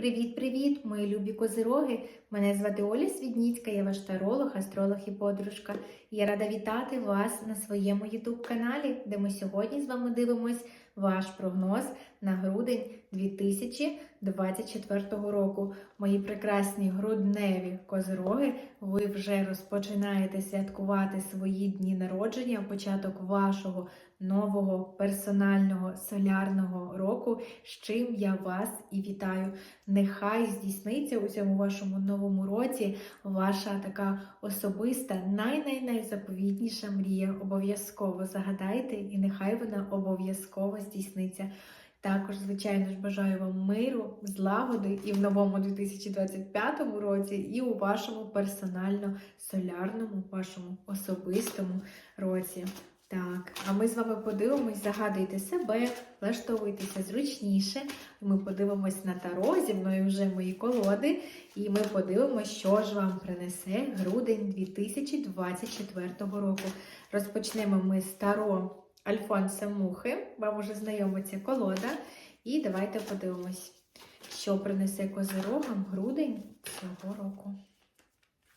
Привіт-привіт, мої любі козироги! Мене звати Оля Свідніцька, я ваш таролог, астролог і подружка. Я рада вітати вас на своєму youtube каналі, де ми сьогодні з вами дивимось ваш прогноз на грудень 2024 року. Мої прекрасні грудневі козироги, ви вже розпочинаєте святкувати свої дні народження, початок вашого нового персонального солярного року, з чим я вас і вітаю. Нехай здійсниться у цьому вашому новому році ваша така особиста, най-най-найзаповітніша мрія. Обов'язково загадайте, і нехай вона обов'язково здійсниться. Також, звичайно ж, бажаю вам миру, злагоди і в новому 2025 році, і у вашому персонально солярному, вашому особистому році. Так, а ми з вами подивимось, загадуйте себе, влаштовуйтеся зручніше. Ми подивимось на таро, зі мною вже мої колоди, і ми подивимось, що ж вам принесе грудень 2024 року. Розпочнемо ми з таро Альфонса Мухи. Вам уже знайома ця колода. І давайте подивимось, що принесе козирогам грудень цього року.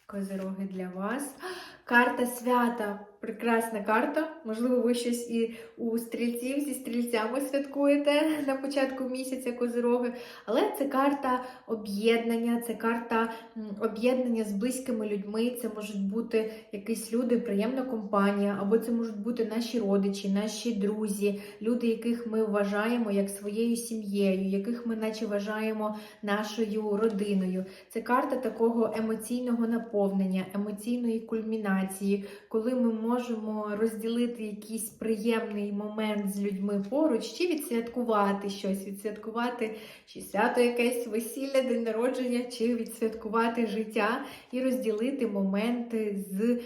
Козироги для вас. Карта свята. Прекрасна карта. Можливо, ви щось і у стрільців зі стрільцями святкуєте на початку місяця козироги. Але це карта об'єднання, це карта об'єднання з близькими людьми. Це можуть бути якісь люди, приємна компанія, або це можуть бути наші родичі, наші друзі, люди, яких ми вважаємо як своєю сім'єю, яких ми наче вважаємо нашою родиною. Це карта такого емоційного наповнення, емоційної кульмінації, коли ми можемо розділити якийсь приємний момент з людьми поруч, чи відсвяткувати щось, відсвяткувати чи свято якесь весілля, день народження, чи відсвяткувати життя і розділити моменти з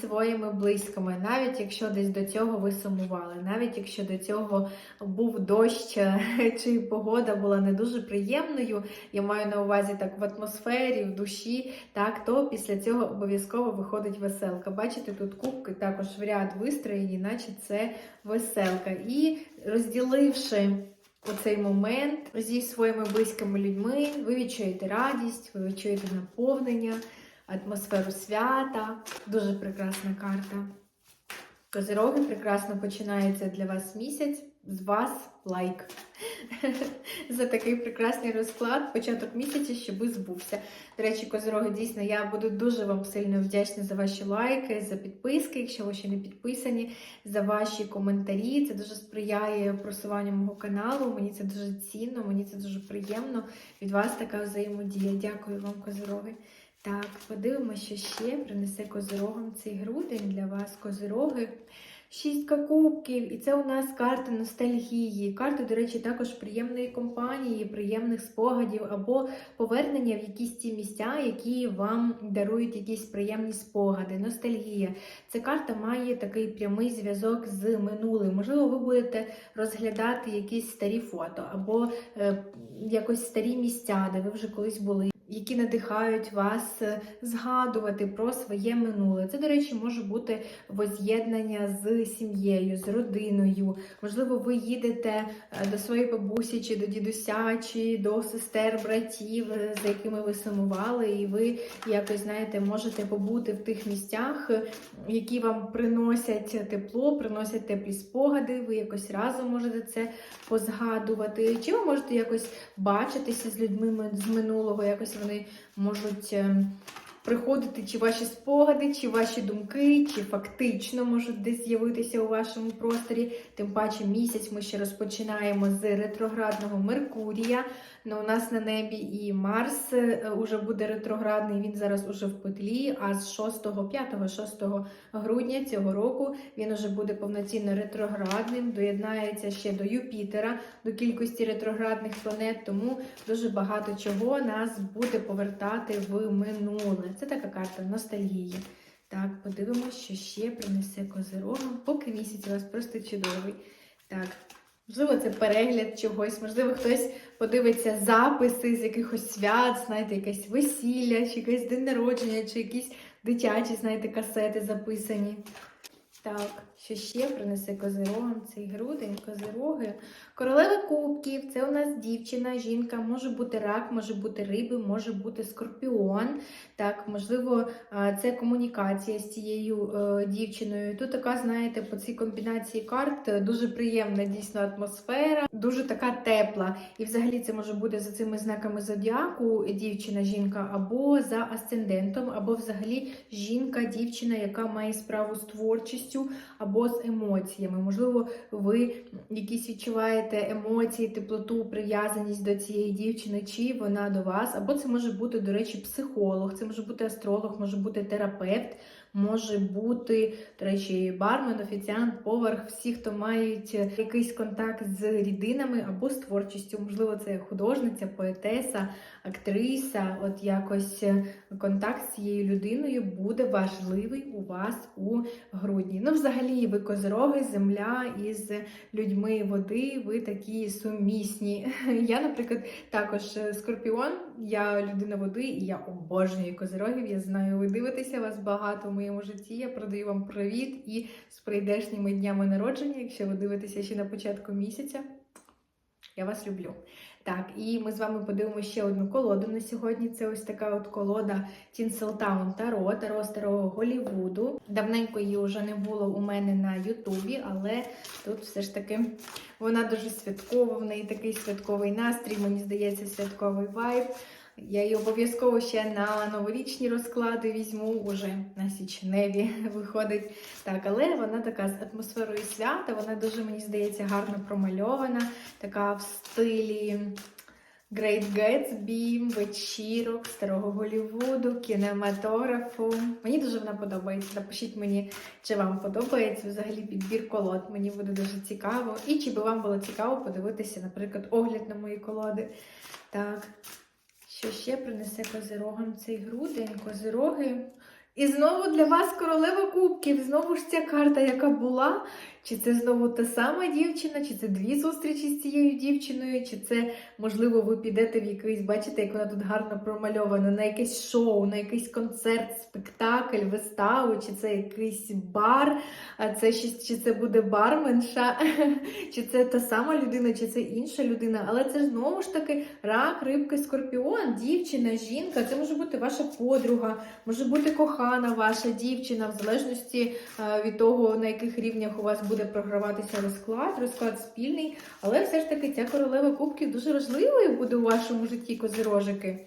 своїми близькими, навіть якщо десь до цього ви сумували, навіть якщо до цього був дощ, чи погода була не дуже приємною, я маю на увазі так в атмосфері, в душі, так, то після цього обов'язково виходить веселка. Бачите, тут кубки також в ряд вистроєні, наче це веселка. І розділивши оцей момент зі своїми близькими людьми, ви відчуєте радість, ви відчуєте наповнення, атмосферу свята. Дуже прекрасна карта. Козироги прекрасно починається для вас місяць. З вас лайк за такий прекрасний розклад, початок місяця, щоб збувся. До речі, козироги, дійсно, я буду дуже вам сильно вдячна за ваші лайки, за підписки, якщо ви ще не підписані, за ваші коментарі. Це дуже сприяє просуванню мого каналу. Мені це дуже цінно, мені це дуже приємно. Від вас така взаємодія. Дякую вам, козироги. Так, подивимося, що ще принесе козирогам цей грудень для вас, козироги. Шістка кубків, і це у нас карта ностальгії. Карта, до речі, також приємної компанії, приємних спогадів або повернення в якісь ті місця, які вам дарують якісь приємні спогади. Ностальгія. Ця карта має такий прямий зв'язок з минулим. Можливо, ви будете розглядати якісь старі фото, або е, якось старі місця, де ви вже колись були. Які надихають вас е, згадувати про своє минуле. Це, до речі, може бути воз'єднання з сім'єю, з родиною. Можливо, ви їдете е, до своєї бабусі, чи до дідуся, чи до сестер, братів, е, за якими ви сумували, і ви якось знаєте, можете побути в тих місцях, які вам приносять тепло, приносять теплі спогади. Ви якось разом можете це позгадувати. Чи ви можете якось бачитися з людьми з минулого, якось вони можуть ем, приходити, чи ваші спогади, чи ваші думки, чи фактично можуть десь з'явитися у вашому просторі. Тим паче місяць ми ще розпочинаємо з ретроградного Меркурія. Ну, у нас на небі і Марс е, уже буде ретроградний, він зараз уже в петлі, а з 6, 5, 6 грудня цього року він уже буде повноцінно ретроградним, доєднається ще до Юпітера, до кількості ретроградних планет, тому дуже багато чого нас буде повертати в минуле. Це така карта ностальгії. Так, подивимось, що ще принесе козирогам, поки місяць у вас просто чудовий. Так, можливо, це перегляд чогось, можливо, хтось подивиться записи з якихось свят, знаєте, якесь весілля, чи якесь день народження, чи якісь дитячі, знаєте, касети записані. Так. Що ще принесе козирогам цей грудень, козироги. Королева кубків це у нас дівчина, жінка, може бути рак, може бути риби, може бути скорпіон. Так, можливо, це комунікація з цією е, дівчиною. Тут така, знаєте, по цій комбінації карт дуже приємна дійсно атмосфера, дуже така тепла. І взагалі це може бути за цими знаками зодіаку дівчина, жінка, або за асцендентом, або взагалі жінка, дівчина, яка має справу з творчістю з емоціями. Можливо, ви якісь відчуваєте емоції, теплоту, прив'язаність до цієї дівчини, чи вона до вас, або це може бути, до речі, психолог, це може бути астролог, може бути терапевт. Може бути, до речі, бармен, офіціант, повар, всі, хто мають якийсь контакт з рідинами або з творчістю. Можливо, це художниця, поетеса, актриса. От якось е, контакт з цією людиною буде важливий у вас у грудні. Ну, взагалі, ви козороги, земля із людьми води, ви такі сумісні. Я, наприклад, також е, скорпіон, я людина води, і я обожнюю козорогів. Я знаю, ви дивитеся вас багато в моєму житті. Я продаю вам привіт і з прийдешніми днями народження, якщо ви дивитеся ще на початку місяця. Я вас люблю. Так, і ми з вами подивимося ще одну колоду на сьогодні. Це ось така от колода Тінселтаун Таро, Таро старого Голівуду. Давненько її вже не було у мене на Ютубі, але тут все ж таки вона дуже святкова, в неї такий святковий настрій, мені здається, святковий вайб. Я її обов'язково ще на новорічні розклади візьму, уже на січневі виходить. Так, але вона така з атмосферою свята, вона дуже, мені здається, гарно промальована, така в стилі Great Gatsby, вечірок, старого Голлівуду, кінематографу. Мені дуже вона подобається. Напишіть мені, чи вам подобається взагалі підбір колод. Мені буде дуже цікаво. І чи би вам було цікаво подивитися, наприклад, огляд на мої колоди. Так. Що ще принесе козирогам цей грудень? Козироги. І знову для вас королева кубків. Знову ж ця карта, яка була. Чи це знову та сама дівчина, чи це дві зустрічі з цією дівчиною, чи це, можливо, ви підете в якийсь, бачите, як вона тут гарно промальована, на якесь шоу, на якийсь концерт, спектакль, виставу, чи це якийсь бар, а це щось, чи це буде барменша, чи це та сама людина, чи це інша людина. Але це знову ж таки рак, рибки, скорпіон, дівчина, жінка. Це може бути ваша подруга, може бути кохана ваша дівчина, в залежності е, від того, на яких рівнях у вас буде програватися розклад, розклад спільний. Але все ж таки ця королева кубків дуже важливою буде у вашому житті козирожики.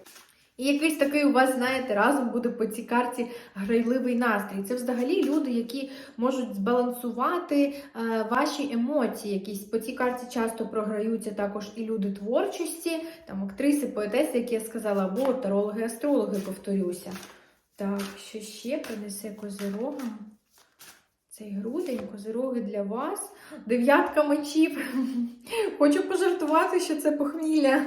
І якийсь такий у вас, знаєте, разом буде по цій карті грайливий настрій. Це взагалі люди, які можуть збалансувати е, ваші емоції. Якісь по цій карті часто програються також і люди творчості, там актриси, поетеси, як я сказала, або тарологи, астрологи, повторюся. Так, що ще принесе козирогам? Цей грудень, козироги для вас. Дев'ятка мечів. Хочу пожартувати, що це похмілля.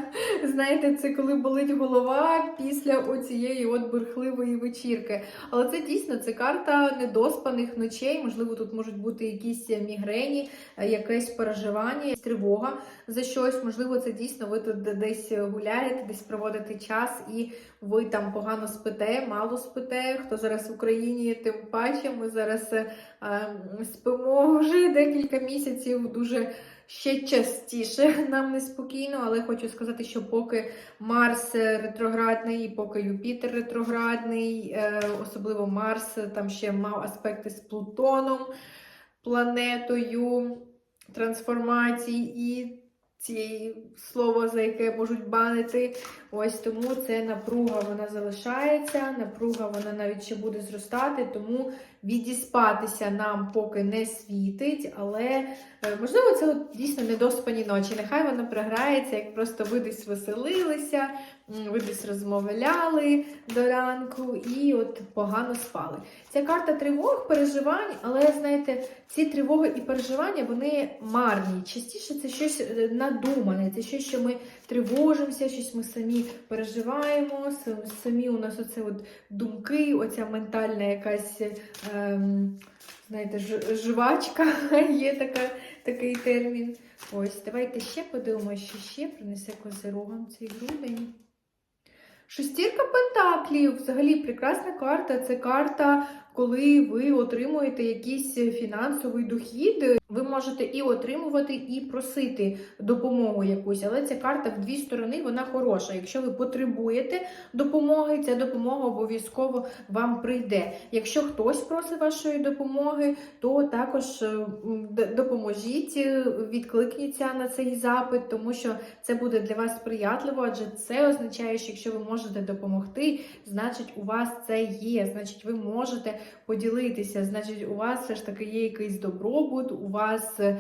Знаєте, це коли болить голова після оцієї от бурхливої вечірки. Але це дійсно це карта недоспаних ночей. Можливо, тут можуть бути якісь мігрені, якесь переживання, тривога за щось. Можливо, це дійсно ви тут десь гуляєте, десь проводите час, і ви там погано спите, мало спите. Хто зараз в Україні, тим паче ми зараз. е, Спимо вже декілька місяців дуже ще частіше нам неспокійно, але хочу сказати, що поки Марс ретроградний, поки Юпітер ретроградний, е, особливо Марс там ще мав аспекти з Плутоном, планетою трансформацій і цієї слова, за яке можуть банити. Ось тому це напруга вона залишається, напруга вона навіть ще буде зростати, тому відіспатися нам поки не світить, але е, можливо це дійсно недоспані ночі. Нехай вона програється, як просто ви десь веселилися, ви десь розмовляли до ранку і от погано спали. Ця карта тривог, переживань, але знаєте, ці тривоги і переживання вони марні. Частіше це щось е, надумане, це щось, що ми тривожимося, щось ми самі переживаємо, самі у нас оце от думки, оця ментальна якась, ем, знаєте, жвачка, є така, такий термін. Ось, давайте ще подивимося, що ще принесе козирогам цей грудень. Шестірка пентаклів взагалі прекрасна карта. Це карта, коли ви отримуєте якийсь фінансовий дохід. Ви можете і отримувати, і просити допомогу якусь, але ця карта в дві сторони вона хороша. Якщо ви потребуєте допомоги, ця допомога обов'язково вам прийде. Якщо хтось просить вашої допомоги, то також е, допоможіть, е, відкликніться на цей запит, тому що це буде для вас сприятливо, адже це означає, що якщо ви можете допомогти, значить у вас це є, значить, ви можете поділитися, значить, у вас все ж таки є якийсь добробут, у вас е,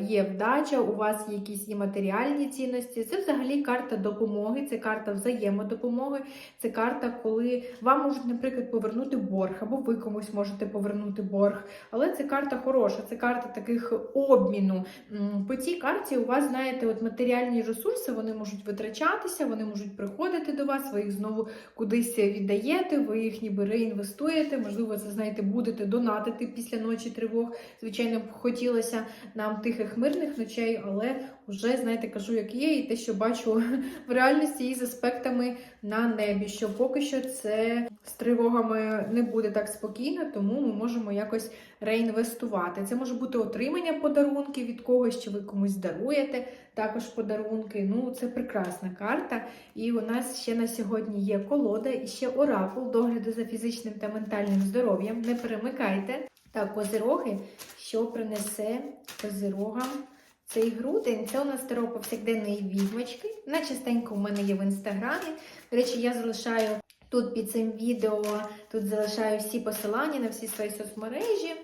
є вдача, у вас є якісь і матеріальні цінності. Це взагалі карта допомоги, це карта взаємодопомоги, це карта, коли вам можуть, наприклад, повернути борг, або ви комусь можете повернути борг. Але це карта хороша, це карта таких обміну. По цій карті у вас, знаєте, от матеріальні ресурси вони можуть витрачатися, вони можуть приходити до вас, ви їх знову кудись віддаєте, ви їх ніби реінвестуєте. Можливо, це знаєте, будете донатити після ночі тривог. Звичайно, б хотілося нам тихих мирних ночей, але вже знаєте, кажу, як є, і те, що бачу в реальності і з аспектами на небі. Що поки що це з тривогами не буде так спокійно, тому ми можемо якось реінвестувати. Це може бути отримання подарунків від когось, чи ви комусь даруєте також подарунки. Ну, це прекрасна карта. І у нас ще на сьогодні є колода і ще оракул догляду за фізичним та ментальним здоров'ям. Не перемикайте. Так, козироги, що принесе козирогам цей грудень? Це у нас таро повсякденної відьмочки. На частенько у мене є в інстаграмі. До речі, я залишаю тут під цим відео, тут залишаю всі посилання на всі свої соцмережі.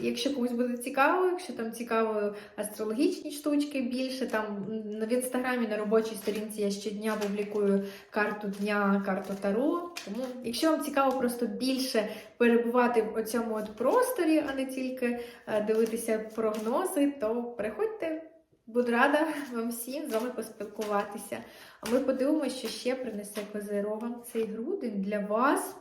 Якщо комусь буде цікаво, якщо там цікаво астрологічні штучки більше, там в інстаграмі на робочій сторінці я щодня публікую карту дня, карту таро. Тому, якщо вам цікаво просто більше перебувати в оцьому от просторі, а не тільки е, дивитися прогнози, то переходьте. Буду рада вам всім з вами поспілкуватися. А ми подивимося, що ще принесе козирогам цей грудень для вас.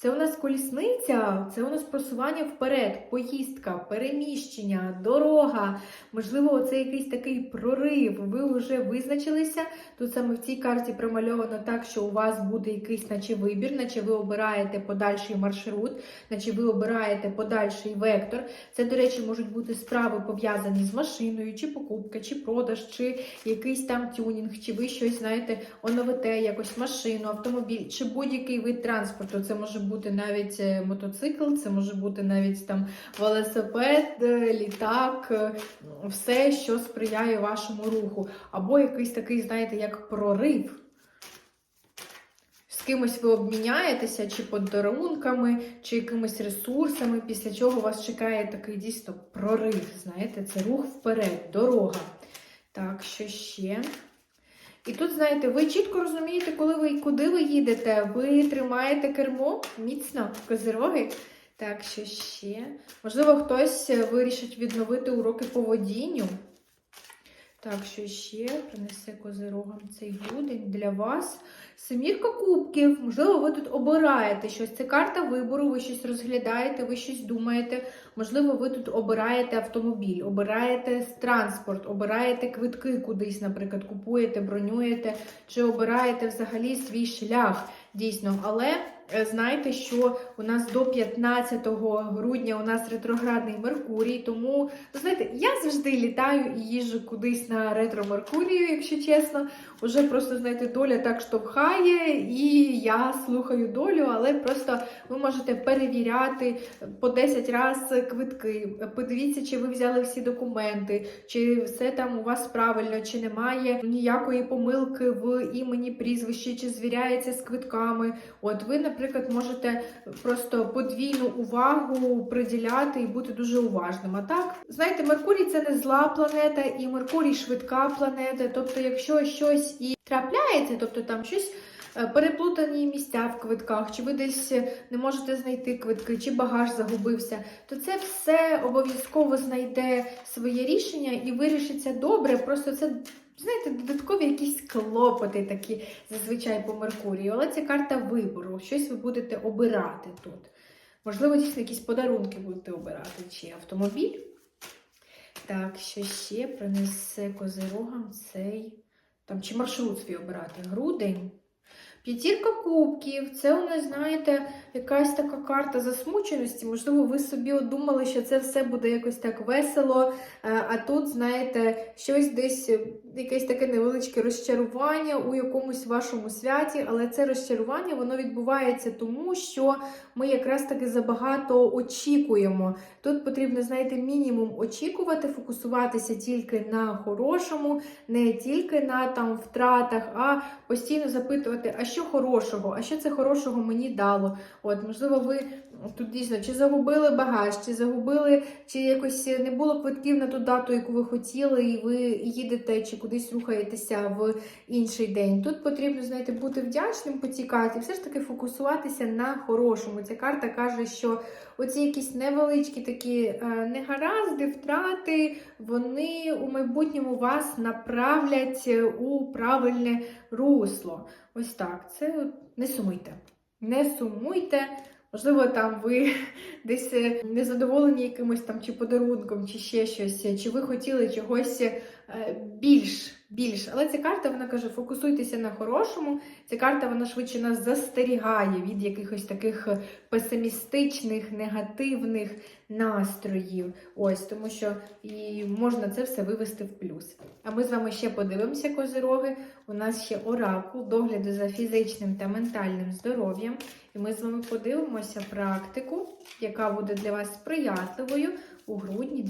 Це у нас колісниця, це у нас просування вперед, поїздка, переміщення, дорога. Можливо, це якийсь такий прорив. Ви вже визначилися. Тут саме в цій карті промальовано так, що у вас буде якийсь, наче вибір, наче ви обираєте подальший маршрут, наче ви обираєте подальший вектор. Це, до речі, можуть бути справи пов'язані з машиною, чи покупка, чи продаж, чи якийсь там тюнінг, чи ви щось знаєте, оновите, якось машину, автомобіль, чи будь-який вид транспорту. Це може бути навіть е, мотоцикл, це може бути навіть там велосипед, е, літак, е, все, що сприяє вашому руху. Або якийсь такий, знаєте, як прорив. З кимось ви обміняєтеся, чи подарунками, чи якимись ресурсами, після чого вас чекає такий дійсно прорив. Знаєте, це рух вперед, дорога. Так, що ще? І тут, знаєте, ви чітко розумієте, коли ви куди ви їдете. Ви тримаєте кермо міцно, козироги. Так, що ще? Можливо, хтось вирішить відновити уроки по водінню. Так, що ще принесе козирогам цей грудень для вас. Семірка кубків. Можливо, ви тут обираєте щось. Це карта вибору, ви щось розглядаєте, ви щось думаєте. Можливо, ви тут обираєте автомобіль, обираєте транспорт, обираєте квитки кудись, наприклад, купуєте, бронюєте, чи обираєте взагалі свій шлях. Дійсно, але знайте, що у нас до 15 грудня у нас ретроградний Меркурій, тому знаєте, я завжди літаю і їжджу кудись на ретро Меркурію, якщо чесно. Уже просто знаєте, доля так штовхає, і я слухаю долю, але просто ви можете перевіряти по 10 разів квитки. Подивіться, чи ви взяли всі документи, чи все там у вас правильно, чи немає ніякої помилки в імені прізвищі, чи звіряється з квитками. От ви, наприклад, можете просто подвійну увагу приділяти і бути дуже уважним. А так, знаєте, Меркурій це не зла планета, і Меркурій швидка планета. Тобто, якщо щось і трапляється, тобто там щось. е, Переплутані місця в квитках, чи ви десь не можете знайти квитки, чи багаж загубився, то це все обов'язково знайде своє рішення і вирішиться добре. Просто це, знаєте, додаткові якісь клопоти такі зазвичай по Меркурію. Але це карта вибору. Щось ви будете обирати тут. Можливо, дійсно якісь подарунки будете обирати, чи автомобіль. Так, що ще принесе козирогам цей. Там чи маршрут свій обирати? Грудень. П'ятірка кубків, це у нас, знаєте, якась така карта засмученості. Можливо, ви собі думали, що це все буде якось так весело. е, А тут, знаєте, щось десь, е, якесь таке невеличке розчарування у якомусь вашому святі, але це розчарування воно відбувається тому, що ми якраз таки забагато очікуємо. Тут потрібно, знаєте, мінімум очікувати, фокусуватися тільки на хорошому, не тільки на там втратах, а постійно запитувати, а що хорошого, а що це хорошого мені дало. От, можливо, ви тут дійсно чи загубили багаж, чи загубили, чи якось не було квитків на ту дату, яку ви хотіли, і ви їдете чи кудись рухаєтеся в інший день. Тут потрібно, знаєте, бути вдячним по цій все ж таки фокусуватися на хорошому. Ця карта каже, що оці якісь невеличкі такі е, негаразди, втрати, вони у майбутньому вас направлять у правильне русло. Ось так. Це не сумуйте. Не сумуйте. Можливо, там ви десь е, незадоволені якимось там чи подарунком, чи ще щось, чи ви хотіли чогось е, більш. Більш, але ця карта вона каже: фокусуйтеся на хорошому. Ця карта вона швидше нас застерігає від якихось таких песимістичних, негативних настроїв. Ось тому, що і можна це все вивести в плюс. А ми з вами ще подивимося козироги. У нас ще оракул догляду за фізичним та ментальним здоров'ям. І ми з вами подивимося практику, яка буде для вас сприятливою у грудні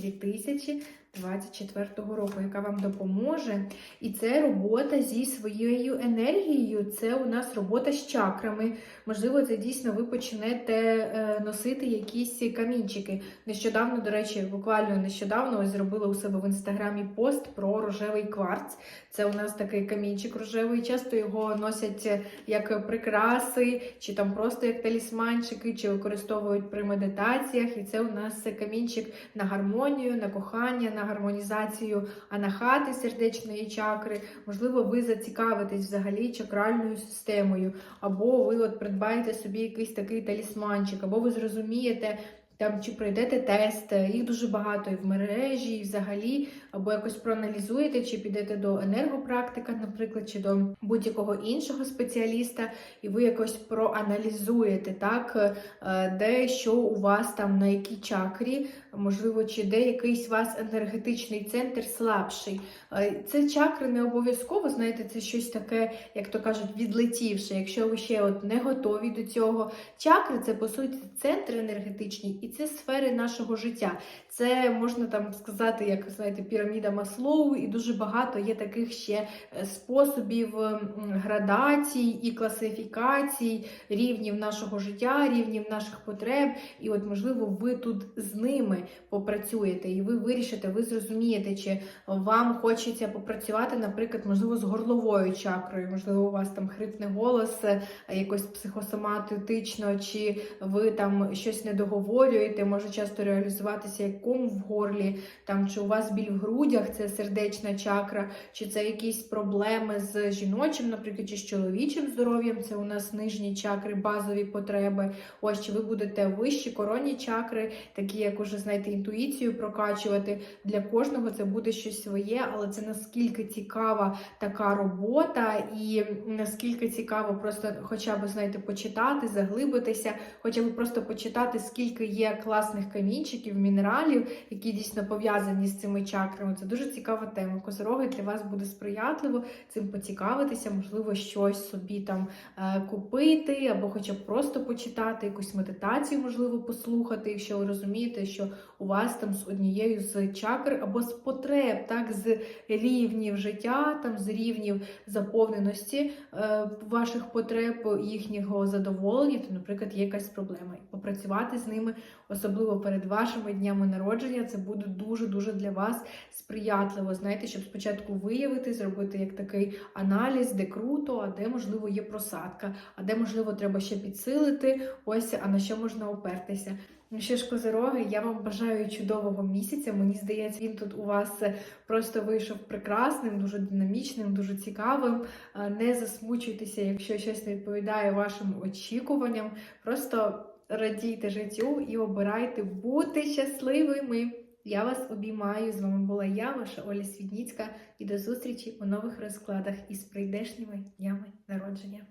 2024 року, яка вам допоможе. І це робота зі своєю енергією. Це у нас робота з чакрами. Можливо, це дійсно ви почнете е, носити якісь камінчики. Нещодавно, до речі, буквально нещодавно ось зробила у себе в інстаграмі пост про рожевий кварц. Це у нас такий камінчик рожевий. Часто його носять як прикраси, чи там просто як талісманчики, чи використовують при медитаціях. І це у нас камінчик на гармонію, на кохання, на гармонізацію анахати сердечної чакри. Можливо, ви зацікавитесь взагалі чакральною системою, або ви от придбаєте собі якийсь такий талісманчик, або ви зрозумієте. Там чи пройдете тест, їх дуже багато і в мережі, і взагалі, або якось проаналізуєте, чи підете до енергопрактика, наприклад, чи до будь-якого іншого спеціаліста, і ви якось проаналізуєте, так, е, де що у вас там на якій чакрі, можливо, чи де якийсь у вас енергетичний центр слабший. Е, Це чакри не обов'язково, знаєте, це щось таке, як то кажуть, відлетівше. Якщо ви ще от не готові до цього. Чакри це по суті центри енергетичні, і це сфери нашого життя. Це можна там сказати, як знаєте, піраміда Маслоу, і дуже багато є таких ще е, способів градацій і класифікацій рівнів нашого життя, рівнів наших потреб. І от, можливо, ви тут з ними попрацюєте, і ви вирішите, ви зрозумієте, чи вам хочеться попрацювати, наприклад, можливо, з горловою чакрою, можливо, у вас там хрипне голос, е, якось психосоматично, чи ви там щось не договорюєте, може часто реалізуватися як ком в горлі, там чи у вас біль в грудях, це сердечна чакра, чи це якісь проблеми з жіночим, наприклад, чи з чоловічим здоров'ям, це у нас нижні чакри, базові потреби. Ось чи ви будете вищі коронні чакри, такі як уже знаєте, інтуїцію прокачувати. Для кожного це буде щось своє, але це наскільки цікава така робота, і наскільки цікаво просто хоча б знаєте, почитати, заглибитися, хоча б просто почитати, скільки є класних камінчиків, мінералів, які дійсно пов'язані з цими чакрами. Це дуже цікава тема. Козороги для вас буде сприятливо цим поцікавитися, можливо, щось собі там е, купити, або хоча б просто почитати, якусь медитацію, можливо, послухати, якщо ви розумієте, що у вас там з однією з чакр або з потреб, так, з рівнів життя, там з рівнів заповненості е, ваших потреб, їхнього задоволення, то, наприклад, є якась проблема. І попрацювати з ними, особливо перед вашими днями народження, це буде дуже-дуже для вас сприятливо. Знаєте, щоб спочатку виявити, зробити як такий аналіз, де круто, а де, можливо, є просадка, а де, можливо, треба ще підсилити, ось, а на що можна опертися. Ну що ж, козироги, я вам бажаю чудового місяця. Мені здається, він тут у вас просто вийшов прекрасним, дуже динамічним, дуже цікавим. Е, Не засмучуйтеся, якщо щось не відповідає вашим очікуванням. Просто радійте життю і обирайте бути щасливими. Я вас обіймаю. З вами була я, ваша Оля Свідніцька, і до зустрічі у нових розкладах із прийдешніми днями народження.